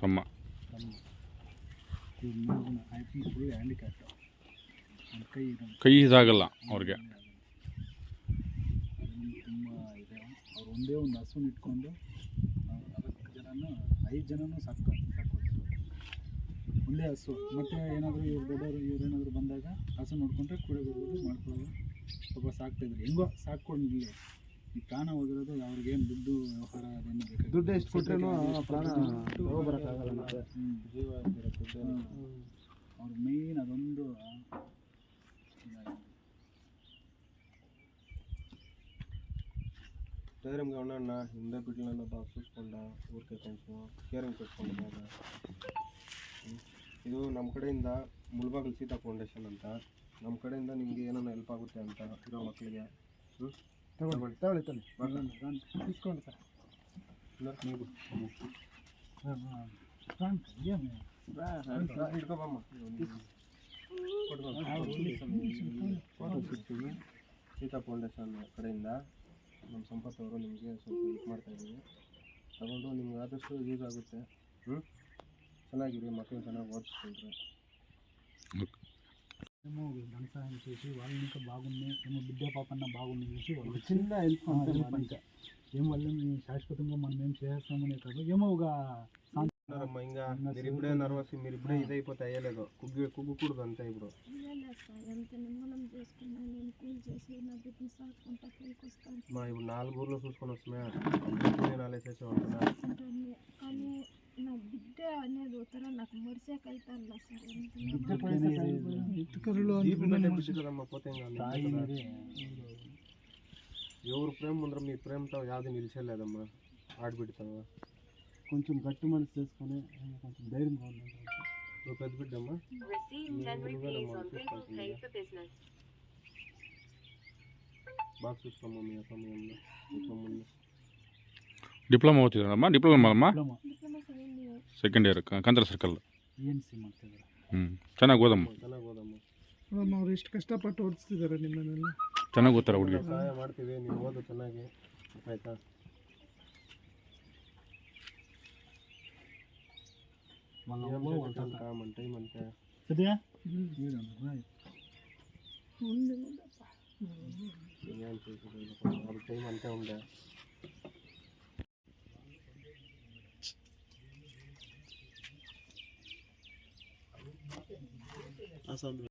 ತಮ್ಮ. ಕೈ ಇದಾಗಲ್ಲ ಅವ್ರಿಗೆ. ಅದರಿಂದ ತುಂಬ ಇದೆ ಅವ್ರು ಒಂದೇ ಒಂದು ಹಸುನ ಇಟ್ಕೊಂಡು ನಾಲ್ಕು ಜನನ ಐದು ಜನನೂ ಸಾಕು ಒಂದೇ ಹಸು. ಮತ್ತು ಏನಾದರೂ ಇವ್ರು ದೊಡ್ಡವರು ಇವ್ರು ಏನಾದರೂ ಬಂದಾಗ ಹಸು ನೋಡ್ಕೊಂಡ್ರೆ ಕೂಡ ಮಾಡ್ಕೊಳ್ಳೋದು. ಪಾಪ ಸಾಕ್ತಿದ್ರು. ಹೆಂಗೋ ಸಾಕ್ಕೊಂಡು ಈ ಪ್ರಾಣ ಹೋಗಿರೋದು ಅವ್ರಿಗೇನು ದುಡ್ಡು ವ್ಯವಹಾರ ಅದೇನು ಬೇಕು ದುಡ್ಡು ಎಷ್ಟು ಕೊಟ್ಟರೆ ಪ್ರಾಣ ಹ್ಮ್. ಜೀವ ಅವ್ರ ಮೇನ್ ಅದೊಂದು ಟೈರಮ್ಗೆ ಗಮನ ಹಿಂದೆ ಬಿಡ್ಲನ್ನ ಬಾಕ್ಸ್ ಸೂಸ್ಕೊಂಡ ಊರ್ಕೆ ಕಳ್ಸು ಕೇರಂಗ್ ಕಟ್ಕೊಂಡು ಇದು ನಮ್ಮ ಕಡೆಯಿಂದ ಮುಳ್ಬಾಗಿಲು ಸೀತಾ ಫೌಂಡೇಶನ್ ಅಂತ. ನಮ್ಮ ಕಡೆಯಿಂದ ನಿಮಗೆ ಏನನ್ನ ಹೆಲ್ಪ್ ಆಗುತ್ತೆ ಅಂತ ಇರೋ ಮಕ್ಕಳಿಗೆ ಹ್ಞೂ ತಗೊಳ್ಳಿ ತಗೊಳ್ಳಿ. ಇಸ್ಕೊಂಡು ಸರ್. ನೀವು. ಸೀತಾ ಫೌಂಡೇಶನ್ ಕಡೆಯಿಂದ ನಮ್ಮ ಸಂಪತ್ ಅವರು ನಿಮಗೆ ಸ್ವಲ್ಪ ಹೆಲ್ಪ್ ಮಾಡ್ತಾಯಿದ್ದೀವಿ ತಗೊಂಡು ನಿಮ್ಗೆ ಆದಷ್ಟು ಯೂಸ್ ಆಗುತ್ತೆ. ಹ್ಞೂ ಚೆನ್ನಾಗಿರಿ ಮಕ್ಕಳು ಚೆನ್ನಾಗಿ ಓದಿಸ್ಕೊಂಡ್ರೆ ఏమో ధన సహాయం చేసి వాళ్ళు ఇంకా బాగుంది ఏమో బిడ్డ పాపన్న బాగుంది చేసి వాళ్ళు చిన్న హెల్ప్ ఇంకా ఏం వల్ల శాశ్వతంగా మనం ఏం చేస్తామనే కాదు ఏమో ఒక ఇంకా మీరు ఇప్పుడే నర్వస్ మీరు ఇప్పుడే ఇదైపోతే అయ్యలేదు. కుగ్గి కుగ్గకూడదు అంతే ఇప్పుడు. మా ఇప్పుడు నాలుగు ఊర్లో చూసుకొని వస్తున్నా కంప్లీట్ నాలుగు చేసే ఉంటున్నా ಸರ నాకు మురిసేకి ఎవరు ప్రేమ ముందర మీ ప్రేమతో యాది నిలిచలేదమ్మా ఆడబిడ్డతావా కొంచెం గట్టి మనసు చేసుకుని కొంచెం ధైర్యం నువ్వు పెద్ద బిడ్డమ్మా. బాగా చూసుకోమ్మా మీ అమ్మ మీ అమ్మ డిప్లొమా వచ్చిందమ్మా డిప్లొమా అమ్మా ಸೆಕೆಂಡ್ ಇಯರ್ ಕಾಂತರ ಸರ್ಕಲ್ ಎನ್ ಸಿ ಹ್ಞೂ ಚೆನ್ನಾಗಿ ಓದಮ್ಮ. ಚೆನ್ನಾಗಿ ಓದಮ್ಮ. ಮೇಡಮ್ ಅವ್ರು ಎಷ್ಟು ಕಷ್ಟಪಟ್ಟು ಓದಿಸ್ತಿದ್ದಾರೆ ನಿಮ್ಮನ್ನೆಲ್ಲ? ಚೆನ್ನಾಗಿ ಓದ್ತಾರೆ ಹುಡುಗಿ. ಸಹಾಯ ಮಾಡ್ತೀವಿ ನೀವು ಓದು ಚೆನ್ನಾಗಿ ಆಯಿತಾ? ಕಾಮನ್ ಟೈಮ್ ಅಂತೆ ಸದ್ಯ? ಟೈಮ್ ಅಂತ ఉండే Hasan